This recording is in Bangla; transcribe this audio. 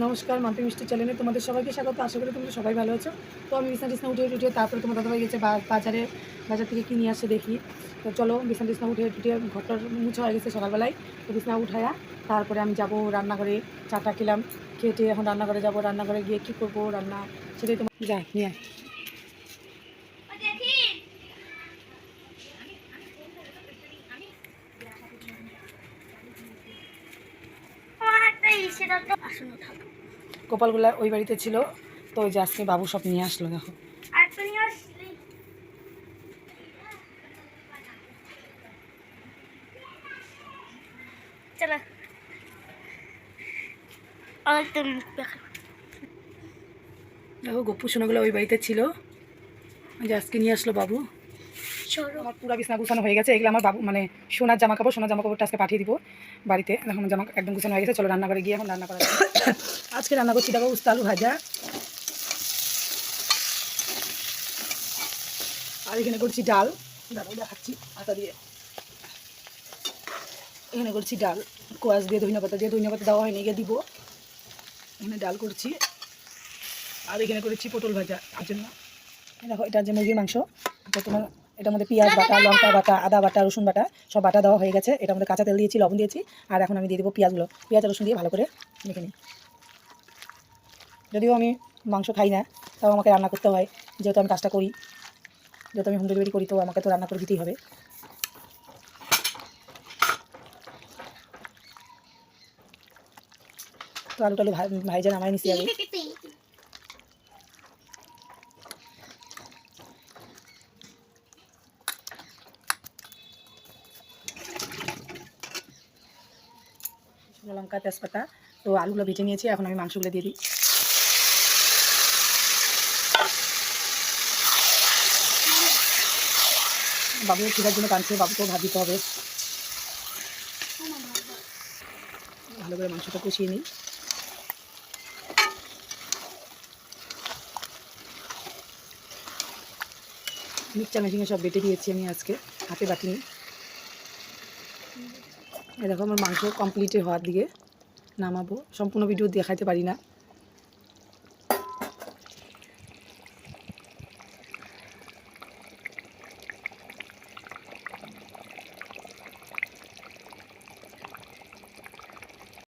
নমস্কার মাপি মিষ্টি চ্যানেলে তোমাদের সবাইকে স্বাগত। আশা করি তোমরা সবাই ভালো আছো। তো আমি বিছনা টিছনা উঠে উঠে তারপরে তোমার দাদাভাই গেছে বাজারে, বাজার থেকে কিনে আসে দেখি। তো চলো বিছনা টিছনা উঠে উঠে ঘরটার মুছা হয়ে গেছে সকালবেলায়। তো বিছনা উঠায়া তারপরে আমি যাব রান্নাঘরে চাটা খেলাম। খেটে এখন রান্নাঘরে যাব। রান্নাঘরে গিয়ে কী করব, রান্না সেটাই তোমার যা নিয়ে আয়। গোপালগুলা ওই বাড়িতে ছিল তো ওই যে আজকে বাবু সব নিয়ে আসলো দেখো। চলো। দেখা। গপ্পু সোনাগুলো ওই বাড়িতে ছিল। ওই যে আজকে নিয়ে আসলো বাবু। আমার পুরো বিছনা গুছানো হয়ে গেছে, এগুলো আমার বাবু মানে সোনার জামা কাপড় সোনার জামা কাপড়টা আজকে পাঠিয়ে দিব বাড়িতে এখন জামা একদম গুছানো হয়ে গেছে, চলো রান্না করে গিয়ে এখন রান্না করা আজকে রান্না করছি, দেখো উস্তা আলু ভাজা। আর এখানে করছি ডাল। ডাল দেখাচ্ছি, আটা দিয়ে। এখানে করছি ডাল, কোয়াশ দিয়ে ধনিয়া পাতা দিয়ে ধনিয়া পাতা দেওয়া হয়নি গিয়ে দিব। এখানে ডাল করছি। আর এখানে করেছি পটল ভাজা, তার জন্য। দেখো, এটা যে মুরগির মাংস তোমার এটার মধ্যে পেঁয়াজ বাটা লঙ্কা বাটা আদা বাটা রসুন বাটা সব বাটা দেওয়া হয়ে গেছে। এটার মধ্যে কাঁচা তেল দিয়েছি লবণ দিয়েছি আর এখন আমি দিয়ে দেবো পেঁয়াজগুলো। পেঁয়াজ রসুন দিয়ে ভালো করে মেখে নিই। যদিও আমি মাংস খাই না তাও আমাকে রান্না করতে হয়। যেহেতু আমি কাজটা করি যেহেতু আমি হোম ডেলিভারি করি তো আমাকে তো রান্না করে দিতেই হবে। তো আলু টালু ভাই ভাইজা নামাই নিছি আগে লঙ্কা, তেজপাতা। তো আলুগুলো ভেজে নিয়েছি, এখন আমি মাংসগুলো দিয়ে দিই। বাবু খিদার জন্য টানছে বাবুকেও ভাত দিতে হবে। ভালো করে মাংসটা কষিয়ে নিই। মিক্সচার মেশিনে সব বেটে দিয়েছি আমি আজকে, হাতে বাটিনি দেখো আমার মাংস কমপ্লিট হওয়ার দিকে নামাবো। সম্পূর্ণ ভিডিও দেখাইতে পারি না।